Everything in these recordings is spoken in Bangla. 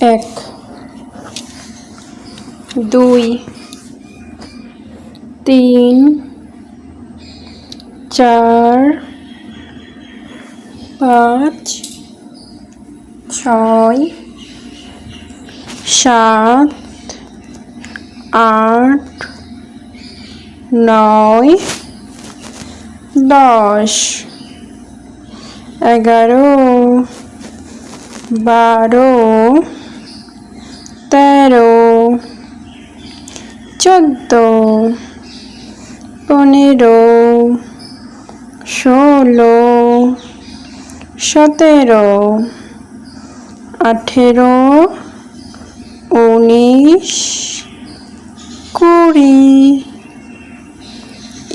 এক দুই তিন চার পাঁচ ছয় সাত আট নয় দশ এগারো বারো তেরো চোদ্দ পনেরো ষোলো সতেরো আঠেরো উনিশ কুড়ি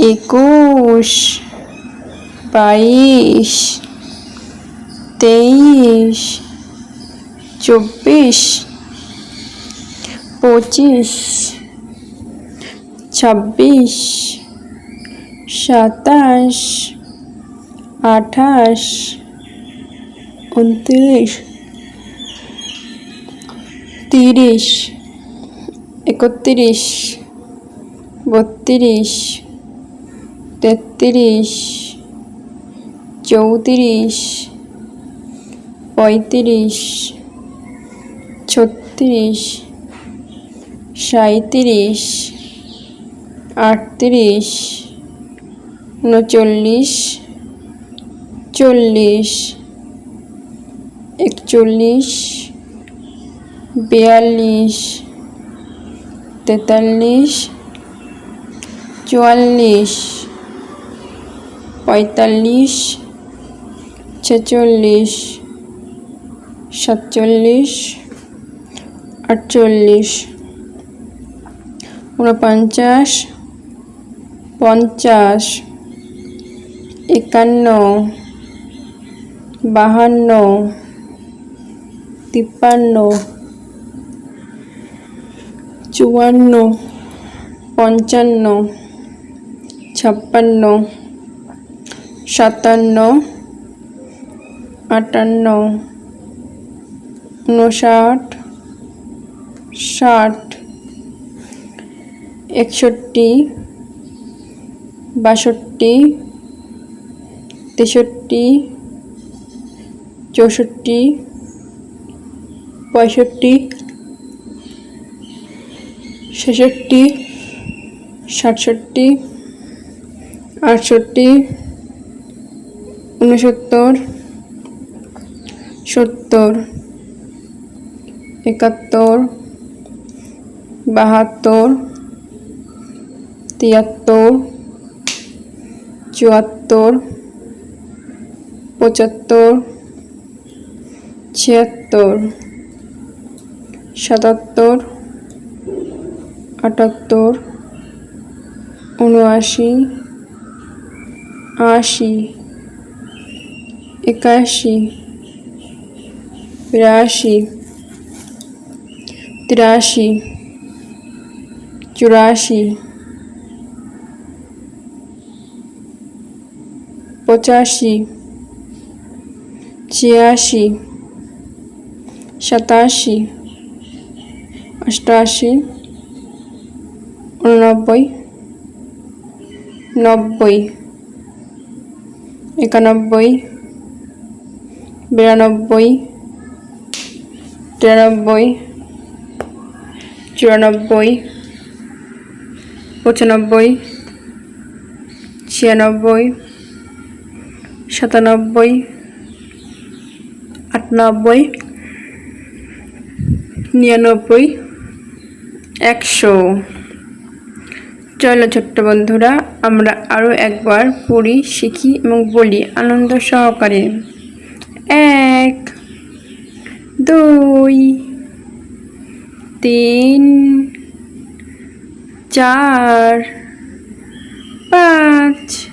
একুশ বাইশ তেইশ চব্বিশ পঁচিশ ছাব্বিশ সাতাশ আঠাশ উনত্রিশ তিরিশ একত্রিশ বত্রিশ তেত্রিশ চৌত্রিশ পঁয়ত্রিশ ছত্রিশ সাঁত্রিশ আটত্রিশ উনচল্লিশ চল্লিশ একচল্লিশ বিয়াল্লিশ তেতাল্লিশ চুয়াল্লিশ পঁয়তাল্লিশ ছেচল্লিশ সাতচল্লিশ আটচল্লিশ। ঊনপঞ্চাশ পঞ্চাশ একান্ন বাহান্ন তিপ্পান্ন চুয়ান্ন পঞ্চান্ন ছাপ্পান্ন সাতান্ন আটান্ন উনষাট ষাট একষট্টি বাষট্টি তেষট্টি চৌষট্টি পঁয়ষট্টি ছেষট্টি সাতষট্টি আটষট্টি ঊনসত্তর সত্তর একাত্তর বাহাত্তর তিয়াত্তর চুয়াত্তর পঁচাত্তর ছিয়াত্তর সাতাত্তর আটাত্তর উনআশি আশি একাশি বিরাশি তিরাশি চুরাশি পঁচাশি ছিয়াশি সাতাশি অষ্টাশি উননব্বই নব্বই একানব্বই বিরানব্বই তিরানব্বই চুরানব্বই পঁচানব্বই ছিয়ানব্বই সাতানব্বই, আটানব্বই, নিরানব্বই, একশো। চলো ছোট্ট বন্ধুরা, আমরা আরও একবার পড়ি, শিখি এবং বলি আনন্দ সহকারে। এক, দুই, তিন, চার, পাঁচ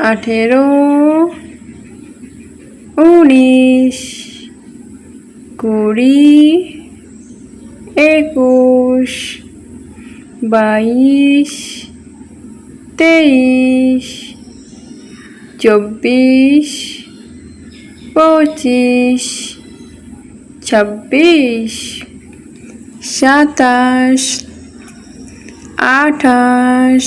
আঠেরো উনিশ কুড়ি একুশ বাইশ তেইশ চব্বিশ পঁচিশ ছাব্বিশ সাতাশ আঠাশ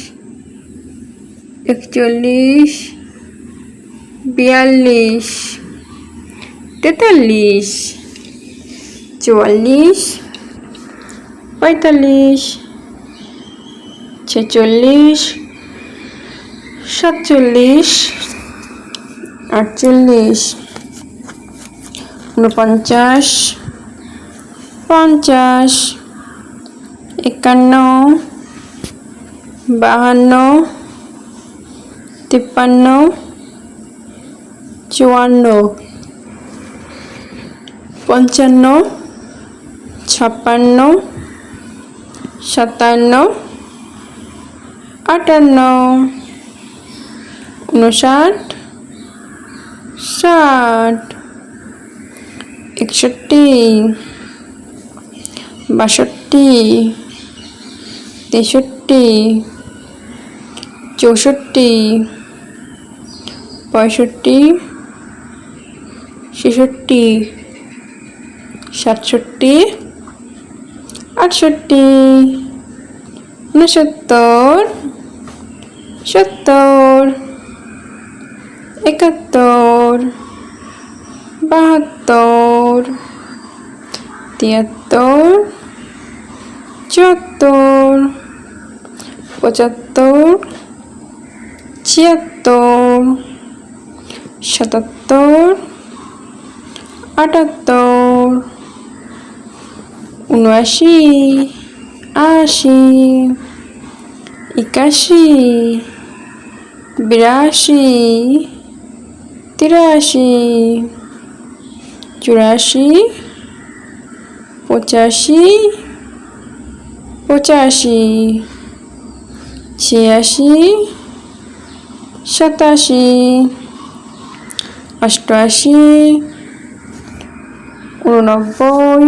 একচল্লিশ বিয়াল্লিশ তেতাল্লিশ চুয়াল্লিশ পঁয়তাল্লিশ ছেচল্লিশ সাতচল্লিশ আটচল্লিশ ঊনপঞ্চাশ পঞ্চাশ একান্ন বাহান্ন তিপ্পান্ন চুয়ান্ন পঞ্চান্ন ছাপ্পান্ন সাতান্ন আটান্ন উনষাট ষাট একষট্টি বাষট্টি তেষট্টি চৌষট্টি পঁয়ষট্টি ছেষট্টি সাতষট্টি আটষট্টি উনসত্তর সত্তর একাত্তর বাহাত্তর তিয়াত্তর চুয়াত্তর পঁচাত্তর ছিয়াত্তর সাতাত্তর আটাত্তর উনআশি আশি একাশি বিরাশি তিরাশি চুরাশি পঁচাশি পঁচাশি ছিয়াশি সাতাশি অষ্টআশি উননব্বই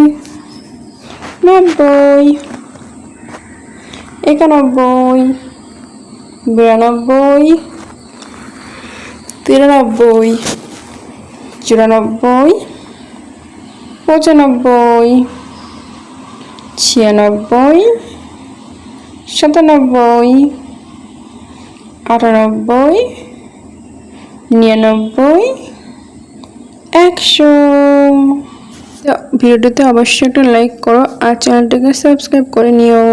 নব্বই একানব্বই বিরানব্বই তিরানব্বই চুরানব্বই পঁচানব্বই ছিয়ানব্বই সাতানব্বই আটানব্বই নিরানব্বই একশো। ভিডিওটিতে অবশ্যই একটা লাইক করো আর চ্যানেলটিকে সাবস্ক্রাইব করে নিও।